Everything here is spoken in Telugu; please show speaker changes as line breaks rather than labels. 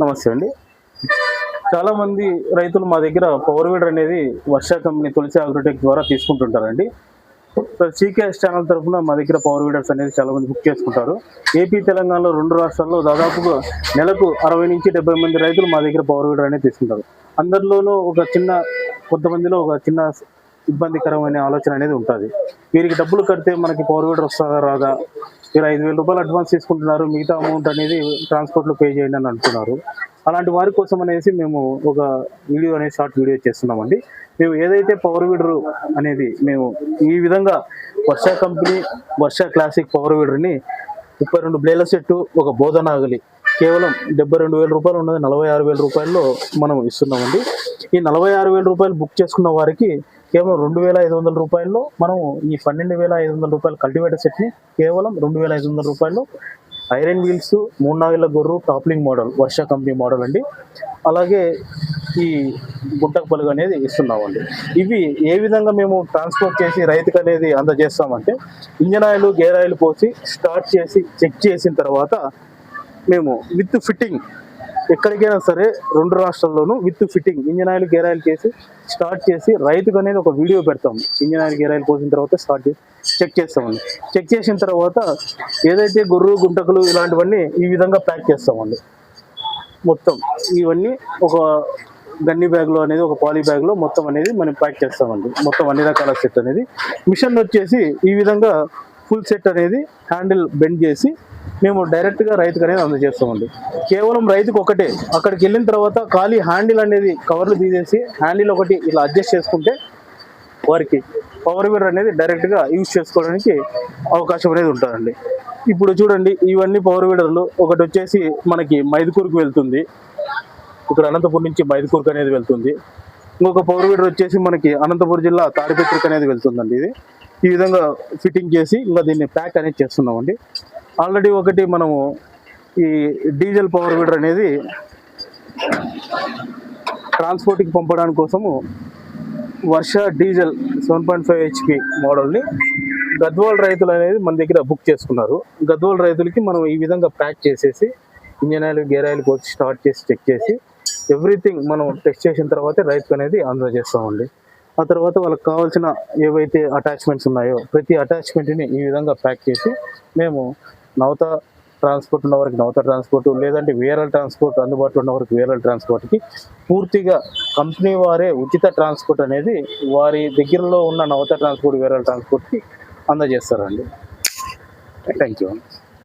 నమస్తే అండి. చాలా మంది రైతులు మా దగ్గర పవర్ వీడర్ అనేది వర్ష కంపెనీ తులసి అగ్రోటెక్ ద్వారా తీసుకుంటుంటారండి. సీకేఎస్ ఛానల్ తరఫున మా దగ్గర పవర్ వీడర్స్ అనేది చాలా మంది బుక్ చేసుకుంటారు ఏపీ తెలంగాణలో రెండు రాష్ట్రాల్లో దాదాపుగా నెలకు అరవై నుంచి డెబ్బై మంది రైతులు మా దగ్గర పవర్ వీడర్ అనేది తీసుకుంటారు. అందరిలోనూ ఒక చిన్న కొంతమందిలో ఒక చిన్న ఇబ్బందికరమైన ఆలోచన అనేది ఉంటుంది. వీరికి డబ్బులు కడితే మనకి పవర్ వీడర్ వస్తుందా? రాదా? మీరు ఐదు వేల రూపాయలు అడ్వాన్స్ తీసుకుంటున్నారు. మిగతా అమౌంట్ అనేది ట్రాన్స్పోర్ట్లో పే చేయండి అని అంటున్నారు. అలాంటి వారి కోసం అనేసి మేము ఒక వీడియో అనేది షార్ట్ వీడియో చేస్తున్నామండి. మేము ఏదైతే పవర్ వీడరు అనేది మేము ఈ విధంగా Varsha company Varsha classic power వీడర్ని ముప్పై రెండు బ్లేల సెట్టు ఒక బోధనాగలి కేవలం డెబ్బై రెండు వేల రూపాయలు ఉన్నది. నలభై ఆరు వేల రూపాయల్లో మనం ఇస్తున్నామండి. ఈ నలభై ఆరు వేల రూపాయలు బుక్ చేసుకున్న వారికి కేవలం రెండు వేల ఐదు వందల రూపాయల్లో మనం ఈ పన్నెండు వేల ఐదు వందల రూపాయల కల్టివేటర్ సెట్ని కేవలం రెండు వేల ఐదు వందల రూపాయలు ఐరన్ వీల్స్ మూడు నాలుగుల గొర్రు టాప్లింగ్ మోడల్ వర్ష కంపెనీ మోడల్ అండి. అలాగే ఈ గుంటకు పలుగు అనేది ఇస్తున్నామండి. ఇవి ఏ విధంగా మేము ట్రాన్స్పోర్ట్ చేసి రైతుకు అనేది అందజేస్తామంటే ఇంజన్ ఆయిల్ గేర్ ఆయిల్ పోసి స్టార్ట్ చేసి చెక్ చేసిన తర్వాత మేము విత్ ఫిట్టింగ్ ఎక్కడికైనా సరే రెండు రాష్ట్రాల్లోనూ with fitting engine oil gear oil చేసి స్టార్ట్ చేసి రైతుకు అనేది ఒక వీడియో పెడతాం. ఇంజన్ ఆయిల్ గేర్ ఆయిల్ పోసిన తర్వాత స్టార్ట్ చేసి చెక్ చేస్తామండి. చెక్ చేసిన తర్వాత ఏదైతే గొర్రు గుంటకులు ఇలాంటివన్నీ ఈ విధంగా ప్యాక్ చేస్తామండి. మొత్తం ఇవన్నీ ఒక గన్ని బ్యాగ్లో అనేది ఒక పాలీ బ్యాగ్లో మొత్తం అనేది మనం ప్యాక్ చేస్తామండి. మొత్తం అన్ని రకాల సెట్ అనేది. మిషన్ వచ్చేసి ఈ విధంగా ఫుల్ సెట్ అనేది హ్యాండిల్ బెండ్ చేసి మేము డైరెక్ట్గా రైతుకు అనేది అందజేస్తామండి. కేవలం రైతుకు ఒకటే. అక్కడికి వెళ్ళిన తర్వాత ఖాళీ హ్యాండిల్ అనేది కవర్లు తీసేసి హ్యాండిల్ ఒకటి ఇలా అడ్జస్ట్ చేసుకుంటే వారికి పవర్ వీడర్ అనేది డైరెక్ట్గా యూజ్ చేసుకోవడానికి అవకాశం అనేది ఉంటుందండి. ఇప్పుడు చూడండి ఇవన్నీ పవర్ వీడర్లు ఒకటి వచ్చేసి మనకి మైదుకూరుకు వెళ్తుంది. ఇక్కడ అనంతపురం నుంచి మైదుకూరుకు అనేది వెళ్తుంది. ఇంకొక పవర్ వీడర్ వచ్చేసి మనకి అనంతపురం జిల్లా తాడిపత్రికి అనేది వెళ్తుందండి ఇది. ఈ విధంగా ఫిట్టింగ్ చేసి ఇంకా దీన్ని ప్యాక్ అనేది చేస్తున్నామండి. ఆల్రెడీ ఒకటి మనము ఈ డీజిల్ పవర్ వీడర్ అనేది ట్రాన్స్పోర్ట్కి పంపడానికి కోసము Varsha diesel seven point five HP మోడల్ని గద్వాల్ రైతులు అనేది మన దగ్గర బుక్ చేసుకున్నారు. గద్వాల్ రైతులకి మనం ఈ విధంగా ప్యాక్ చేసేసి ఇంజన్ ఆయిల్ గేర్ ఆయిల్ కోసి స్టార్ట్ చేసి చెక్ చేసి ఎవ్రీథింగ్ మనం టెస్ట్ చేసిన తర్వాత రైతుకు అనేది అందజేస్తామండి. ఆ తర్వాత వాళ్ళకి కావాల్సిన ఏవైతే అటాచ్మెంట్స్ ఉన్నాయో ప్రతి అటాచ్మెంట్ని ఈ విధంగా ప్యాక్ చేసి మేము నవత ట్రాన్స్పోర్ట్ ఉన్న వారికి నవత ట్రాన్స్పోర్ట్ లేదంటే వేరల్ ట్రాన్స్పోర్ట్ అందుబాటులో ఉన్న వారికి వేరల్ ట్రాన్స్పోర్ట్కి పూర్తిగా కంపెనీ వారే ఉచిత ట్రాన్స్పోర్ట్ అనేది వారి దగ్గరలో ఉన్న నవత ట్రాన్స్పోర్ట్ వేరల్ ట్రాన్స్పోర్ట్కి అందజేస్తారండి. Thank you